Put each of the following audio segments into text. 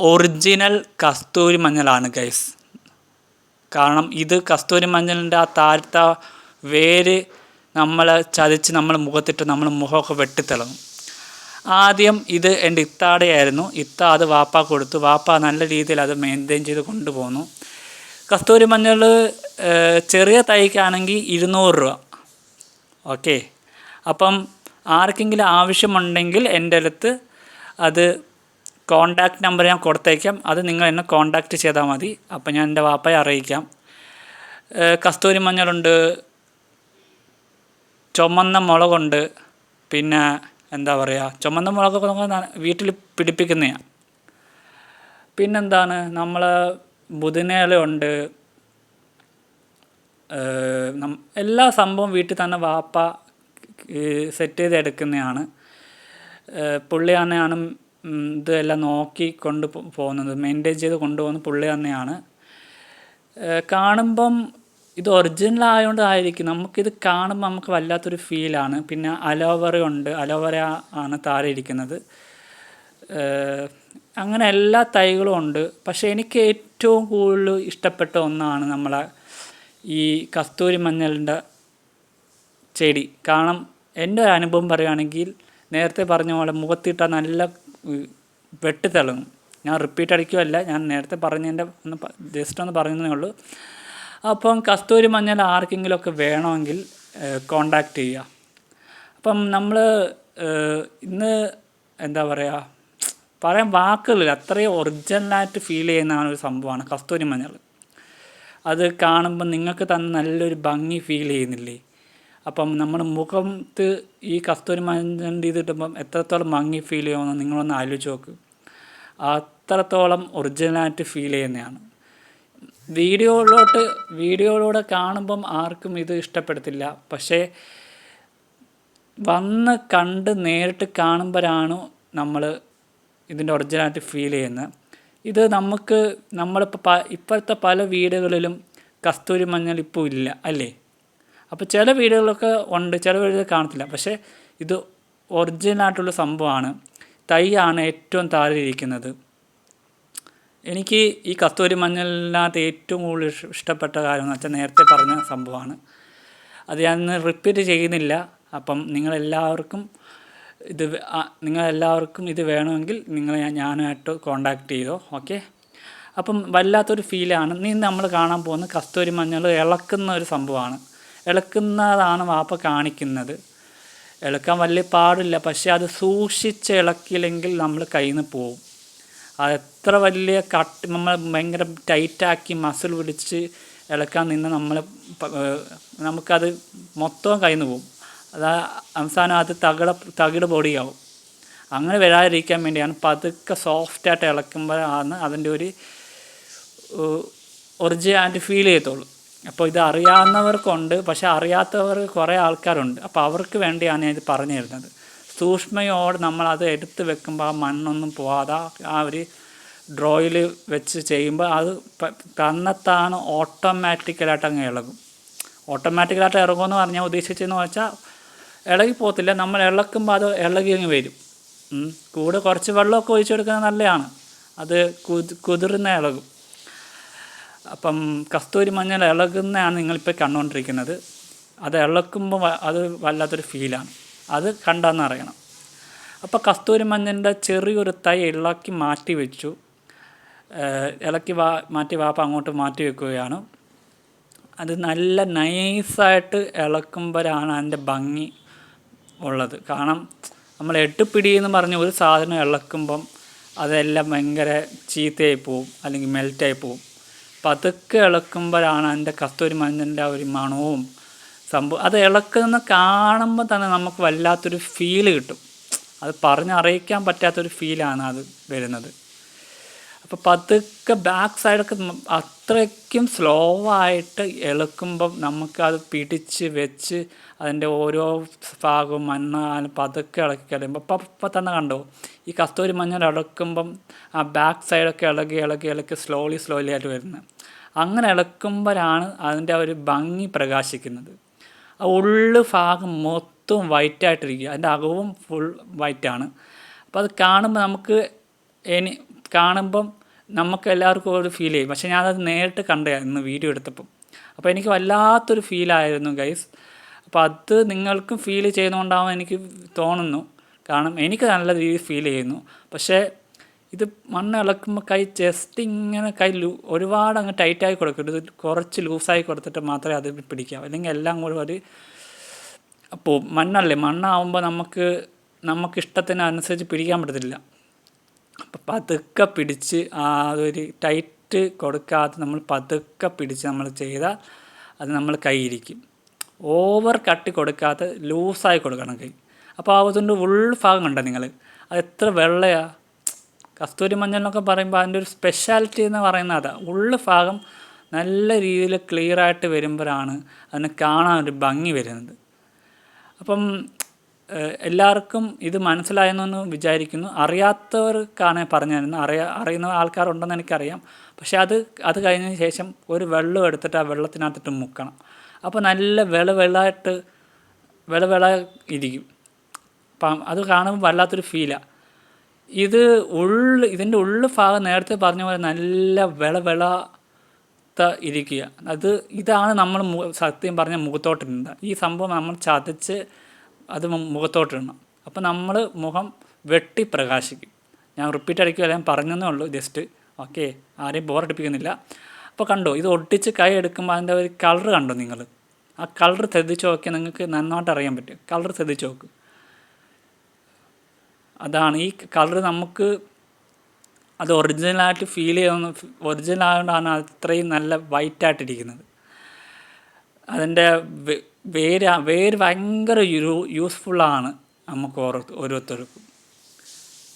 Original കസ്തൂരി മഞ്ഞളാണ് guys കാരണം ഇത് കസ്തൂരി മഞ്ഞളിന്റെ ആ താഴ്ത്ത വേര് നമ്മൾ ചതിച്ച് നമ്മൾ മുഖത്തിട്ട് നമ്മൾ മുഖമൊക്കെ വെട്ടിത്തിളങ്ങും. ആദ്യം ഇത് എന്റെ ഇത്താടയായിരുന്നു. ഇത്ത അത് വാപ്പ കൊടുത്തു. വാപ്പ നല്ല രീതിയിൽ അത് മെയിന്റെയിൻ ചെയ്ത് കൊണ്ടുപോകുന്നു കസ്തൂരി മഞ്ഞൾ ചെറിയ തൈക്കാണെങ്കിൽ ഇരുന്നൂറ് രൂപ. ഓക്കെ. അപ്പം ആർക്കെങ്കിലും ആവശ്യമുണ്ടെങ്കിൽ എന്റെ അടുത്ത് അത് കോണ്ടാക്ട് നമ്പർ ഞാൻ കൊടുത്തേക്കാം. അത് നിങ്ങൾ എന്നെ കോണ്ടാക്ട് ചെയ്താൽ മതി. അപ്പം ഞാൻ എന്റെ വാപ്പയെ അറിയിക്കാം. കസ്തൂരി മഞ്ഞളുണ്ട്. ചുമന്ന മുളകുണ്ട്. പിന്നെ എന്താ പറയുക ചുമന്ന മുളകൊക്കെ നമ്മൾ വീട്ടിൽ പിടിപ്പിക്കുന്നതാണ് പിന്നെന്താണ്? നമ്മൾ ബുധനേലുണ്ട് എല്ലാ സംഭവം വീട്ടിൽ തന്നെ വാപ്പ സെറ്റ് ചെയ്ത് എടുക്കുന്നതാണ് ഇതെല്ലാം നോക്കി കൊണ്ട് പോകുന്നത്. മെയിന്റെയിൻ ചെയ്ത് കൊണ്ടുപോകുന്ന പുള്ളി തന്നെയാണ്. കാണുമ്പം ഇത് ഒറിജിനൽ ആയതുകൊണ്ട് ആയിരിക്കും. നമുക്കിത് കാണുമ്പോൾ നമുക്ക് വല്ലാത്തൊരു ഫീലാണ് പിന്നെ അലോവറ ഉണ്ട്. അലോവറ ആണ് താഴെ ഇരിക്കുന്നത്. അങ്ങനെ എല്ലാ തൈകളും ഉണ്ട്. പക്ഷേ എനിക്ക് ഏറ്റവും കൂടുതൽ ഇഷ്ടപ്പെട്ട ഒന്നാണ് നമ്മളെ ഈ കസ്തൂരി മഞ്ഞളിന്റെ ചെടി. കാരണം എന്റെ ഒരു അനുഭവം പറയുകയാണെങ്കിൽ നേരത്തെ പറഞ്ഞ പോലെ മുഖത്തിട്ട നല്ല വെട്ടിത്തിളങ്ങും ഞാൻ റിപ്പീറ്റ് അടിക്കുകയല്ല ഞാൻ നേരത്തെ പറഞ്ഞതിന്റെ ഒന്ന് ജസ്റ്റ് ഒന്ന് പറയുന്നതേ ഉള്ളൂ. അപ്പം കസ്തൂരി മഞ്ഞൾ ആർക്കെങ്കിലുമൊക്കെ വേണമെങ്കിൽ കോണ്ടാക്ട് ചെയ്യുക. അപ്പം നമ്മൾ ഇന്ന് എന്താ പറയുക പറയാൻ വാക്കുകളില്ല. അത്രയും ഒറിജിനലായിട്ട് ഫീൽ ചെയ്യുന്ന ആ ഒരു സംഭവമാണ് കസ്തൂരി മഞ്ഞൾ. അത് കാണുമ്പോൾ നിങ്ങൾക്ക് തന്നെ നല്ലൊരു ഭംഗി ഫീൽ ചെയ്യുന്നില്ലേ? അപ്പം നമ്മൾ മുഖത്ത് ഈ കസ്തൂരി മഞ്ഞണ്ടി ഇത് എത്രത്തോളം മങ്ങി ഫീൽ ചെയ്യുമെന്ന് നിങ്ങളൊന്ന് ആലോചിച്ച് നോക്ക്. അത്രത്തോളം ഒറിജിനലായിട്ട് ഫീൽ ചെയ്യുന്നതാണ്. വീഡിയോയിലോട്ട് വീഡിയോയിലൂടെ കാണുമ്പം ആർക്കും ഇത് ഇഷ്ടപ്പെടത്തില്ല. പക്ഷേ വന്ന് കണ്ട് നേരിട്ട് കാണുമ്പോഴാണ് നമ്മൾ ഇതിന്റെ ഒറിജിനാലിറ്റി ഫീൽ ചെയ്യുന്നത്. ഇത് നമുക്ക് നമ്മളിപ്പോൾ ഇപ്പോഴത്തെ പല വീടുകളിലും കസ്തൂരി മഞ്ഞൾ ഇപ്പോൾ ഇല്ല അല്ലേ? അപ്പോൾ ചില വീടുകളിലൊക്കെ ഉണ്ട് ചില വീടുകളിൽ കാണത്തില്ല. പക്ഷേ ഇത് ഒറിജിനലായിട്ടുള്ള സംഭവമാണ്. തൈയാണ് ഏറ്റവും താഴെ ഇരിക്കുന്നത് എനിക്ക് ഈ കസ്തൂരി മഞ്ഞളിനകത്ത് ഏറ്റവും കൂടുതൽ ഇഷ്- ഇഷ്ടപ്പെട്ട കാര്യം എന്ന് വെച്ചാൽ നേരത്തെ പറഞ്ഞ സംഭവമാണ്. അത് ഞാൻ റിപ്പീറ്റ് ചെയ്യുന്നില്ല. അപ്പം നിങ്ങളെല്ലാവർക്കും ഇത് നിങ്ങളെല്ലാവർക്കും ഇത് വേണമെങ്കിൽ നിങ്ങൾ ഞാനുമായിട്ട് കോണ്ടാക്ട് ചെയ്തോ? ഓക്കെ അപ്പം വല്ലാത്തൊരു ഫീലാണ് നീ നമ്മൾ കാണാൻ പോകുന്ന കസ്തൂരി മഞ്ഞൾ ഇളക്കുന്ന ഒരു സംഭവമാണ്. ഇളക്കുന്നതാണ് വാപ്പ കാണിക്കുന്നത്. ഇളക്കാൻ വലിയ പാടില്ല. പക്ഷേ അത് സൂക്ഷിച്ച് ഇളക്കിയില്ലെങ്കിൽ നമ്മൾ കയ്യിൽ നിന്ന് പോവും. അത് എത്ര വലിയ കട്ട് നമ്മൾ ഭയങ്കര ടൈറ്റാക്കി മസിൽ പിടിച്ച് ഇളക്കാൻ നിന്ന് നമ്മൾ നമുക്കത് മൊത്തം കയ്യിൽ നിന്ന് പോകും അത് അവസാനം അത് തകിട തകിട് പൊടിയാവും. അങ്ങനെ വരാതിരിക്കാൻ വേണ്ടിയാണ് പതുക്കെ സോഫ്റ്റായിട്ട് ഇളക്കുമ്പോഴാണ് അതിന്റെ ഒരു ഒറിജിനാലിറ്റി ഫീൽ ചെയ്യത്തുള്ളൂ. അപ്പോൾ ഇത് അറിയാവുന്നവർക്കുണ്ട് പക്ഷെ അറിയാത്തവർ കുറേ ആൾക്കാരുണ്ട്. അപ്പോൾ അവർക്ക് വേണ്ടിയാണ് ഞാൻ ഇത് പറഞ്ഞു തരുന്നത്. സൂക്ഷ്മയോട് നമ്മളത് എടുത്ത് വെക്കുമ്പോൾ ആ മണ്ണൊന്നും പോവാതെ ആ ഒരു ഡ്രോയിൽ വെച്ച് ചെയ്യുമ്പോൾ അത് തന്നത്താണ് ഓട്ടോമാറ്റിക്കലായിട്ട് അങ്ങ് ഇളകും. ഓട്ടോമാറ്റിക്കലായിട്ട് ഇറങ്ങുമെന്ന് പറഞ്ഞാൽ ഉദ്ദേശിച്ചെന്ന് വെച്ചാൽ ഇളകി പോകത്തില്ല. നമ്മൾ ഇളക്കുമ്പോൾ അത് ഇളകി അങ്ങ് വരും. കൂടെ കുറച്ച് വെള്ളമൊക്കെ ഒഴിച്ചു കൊടുക്കുന്നത് നല്ലതാണ്. അത് കുതി കുതിർന്ന ഇളകും. അപ്പം കസ്തൂരി മഞ്ഞൾ ഇളകുന്നതാണ് നിങ്ങളിപ്പോൾ കണ്ടുകൊണ്ടിരിക്കുന്നത്. അത് ഇളക്കുമ്പോൾ അത് വല്ലാത്തൊരു ഫീലാണ്. അത് കണ്ടാന്ന് അറിയണം. അപ്പോൾ കസ്തൂരി മഞ്ഞളിന്റെ ചെറിയൊരു തൈ ഇളക്കി മാറ്റി വെച്ചു. ഇളക്കി വാ മാറ്റി വാപ്പ അങ്ങോട്ട് മാറ്റി വെക്കുകയാണ്. അത് നല്ല നൈസായിട്ട് ഇളക്കുമ്പോഴാണ് അതിന്റെ ഭംഗി ഉള്ളത്. കാരണം നമ്മൾ എട്ടുപിടി എന്ന് പറഞ്ഞ ഒരു സാധനം ഇളക്കുമ്പം അതെല്ലാം ഭയങ്കര ചീത്തയായി പോവും അല്ലെങ്കിൽ മെൽറ്റായി പോവും. പതുക്കെ ഇളക്കുമ്പോഴാണ് അതിന്റെ കസ്തൂരി മഞ്ഞളിന്റെ ആ ഒരു മണവും സംഭവം. അത് ഇളക്കുന്ന കാണുമ്പോൾ തന്നെ നമുക്ക് വല്ലാത്തൊരു ഫീൽ കിട്ടും. അത് പറഞ്ഞറിയിക്കാൻ പറ്റാത്തൊരു ഫീലാണ് അത് വരുന്നത്. അപ്പോൾ പതുക്കെ ബാക്ക് സൈഡൊക്കെ അത്രയ്ക്കും സ്ലോ ആയിട്ട് ഇളക്കുമ്പം നമുക്കത് പിടിച്ച് വെച്ച് അതിന്റെ ഓരോ ഭാഗവും മണ്ണ പതുക്കെ ഇളക്കി കളയുമ്പോൾ അപ്പം ഇപ്പം തന്നെ കണ്ടോ? ഈ കസ്തൂരി മഞ്ഞൾ ഇളക്കുമ്പം ആ ബാക്ക് സൈഡൊക്കെ ഇളകി ഇളകി ഇളക്കി സ്ലോലി സ്ലോലി ആയിട്ട് വരുന്നത് അങ്ങനെ ഇളക്കുമ്പോഴാണ് അതിന്റെ ഒരു ഭംഗി പ്രകാശിക്കുന്നത്. ആ ഉള്ളു ഭാഗം മൊത്തം വൈറ്റ് ആയിട്ടിരിക്കുക. അതിന്റെ അകവും ഫുൾ വൈറ്റാണ് അപ്പോൾ അത് കാണുമ്പോൾ നമുക്ക് ഇനി കാണുമ്പം നമുക്ക് എല്ലാവർക്കും ഒരു ഫീൽ ചെയ്യും. പക്ഷെ ഞാനത് നേരിട്ട് കണ്ടായിരുന്നു വീഡിയോ എടുത്തപ്പം. അപ്പോൾ എനിക്ക് വല്ലാത്തൊരു ഫീലായിരുന്നു ഗൈസ് അപ്പോൾ അത് നിങ്ങൾക്കും ഫീൽ ചെയ്യുന്നതുകൊണ്ടാവും എനിക്ക് തോന്നുന്നു. കാരണം എനിക്ക് നല്ല രീതിയിൽ ഫീൽ ചെയ്യുന്നു. പക്ഷേ ഇത് മണ്ണ് ഇളക്കുമ്പോൾ കൈ ജസ്റ്റ് ഇങ്ങനെ കൈ ലൂ ഒരുപാട് അങ്ങ് ടൈറ്റായി കൊടുക്കരുത്. കുറച്ച് ലൂസായി കൊടുത്തിട്ട് മാത്രമേ അത് പിടിക്കാം അല്ലെങ്കിൽ എല്ലാം കൂടി ഒരു അപ്പോൾ മണ്ണല്ലേ? മണ്ണാവുമ്പോൾ നമുക്ക് നമുക്ക് ഇഷ്ടത്തിന് അനുസരിച്ച് പിടിക്കാൻ പറ്റത്തില്ല. അപ്പം പതുക്കെ പിടിച്ച് ആ ടൈറ്റ് കൊടുക്കാതെ നമ്മൾ പതുക്കെ പിടിച്ച് നമ്മൾ ചെയ്താൽ അത് നമ്മൾ കൈയിരിക്കും ഓവർ കട്ടി കൊടുക്കാതെ ലൂസായി കൊടുക്കണം കൈ. അപ്പോൾ ആ ഫുൾ ഉൾഭാഗം കണ്ടോ നിങ്ങൾ അത് എത്ര വെള്ളയാ? കസ്തൂരി മഞ്ഞൾ എന്നൊക്കെ പറയുമ്പോൾ അതിന്റെ ഒരു സ്പെഷ്യാലിറ്റി എന്ന് പറയുന്നത് അതാ. ഉള്ളു ഭാഗം നല്ല രീതിയിൽ ക്ലിയറായിട്ട് വരുമ്പോഴാണ് അതിനെ കാണാൻ ഒരു ഭംഗി വരുന്നത്. അപ്പം എല്ലാവർക്കും ഇത് മനസ്സിലായെന്നൊന്ന് വിചാരിക്കുന്നു. അറിയാത്തവർക്കാണ് പറഞ്ഞു തരുന്നത് അറിയാ അറിയുന്ന ആൾക്കാരുണ്ടെന്ന് എനിക്കറിയാം. പക്ഷെ അത് അത് കഴിഞ്ഞതിന് ശേഷം ഒരു വെള്ളം എടുത്തിട്ട് ആ വെള്ളത്തിനകത്തിട്ട് മുക്കണം. അപ്പോൾ നല്ല വെള വെള്ളമായിട്ട് വെള വെള ഇരിക്കും. അപ്പം അത് കാണുമ്പോൾ വല്ലാത്തൊരു ഫീലാണ് ഇത് ഉള്ളു ഇതിന്റെ ഉള്ളു ഭാഗം നേരത്തെ പറഞ്ഞ പോലെ നല്ല വെള വെളാത്ത ഇരിക്കുക. അത് ഇതാണ് നമ്മൾ സത്യം പറഞ്ഞ മുഖത്തോട്ടിരുന്നത്. ഈ സംഭവം നമ്മൾ ചതച്ച് അത് മുഖത്തോട്ട് മുഖത്തോട്ടിടണം. അപ്പോൾ നമ്മൾ മുഖം വെട്ടി പ്രകാശിക്കും. ഞാൻ റിപ്പീറ്റ് അടിക്കുകയല്ല ഞാൻ പറഞ്ഞതേ ഉള്ളൂ ജസ്റ്റ് ഓക്കെ ആരെയും ബോറടിപ്പിക്കുന്നില്ല അപ്പോൾ കണ്ടോ ഇത് ഒട്ടിച്ച് കൈ എടുക്കുമ്പോൾ അതിന്റെ ഒരു കളർ കണ്ടോ നിങ്ങൾ ആ കളർ ശ്രദ്ധിച്ച് നോക്കിയാൽ നിങ്ങൾക്ക് നന്നായിട്ട് അറിയാൻ പറ്റും. കളർ ശ്രദ്ധിച്ച് നോക്ക്. അതാണ് ഈ കളർ നമുക്ക് അത് ഒറിജിനലായിട്ട് ഫീൽ ചെയ്യുന്ന ഒറിജിനൽ ആയതുകൊണ്ടാണ് അത്രയും നല്ല വൈറ്റ് ആയിട്ടിരിക്കുന്നത്. അതിന്റെ വേര് വേര് ഭയങ്കര യൂ യൂസ്ഫുള്ളാണ് നമുക്ക് ഓരോ ഓരോരുത്തർക്കും.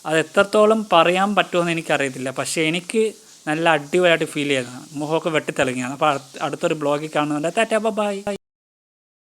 അത് എത്രത്തോളം പറയാൻ പറ്റുമെന്ന് എനിക്കറിയത്തില്ല. പക്ഷേ എനിക്ക് നല്ല അടിപൊളിയായിട്ട് ഫീൽ ചെയ്തതാണ്. മുഖമൊക്കെ വെട്ടിത്തിളങ്ങിയാണ് അപ്പോൾ അടുത്തൊരു ബ്ലോഗിൽ കാണുന്നുണ്ട്. Tata bye.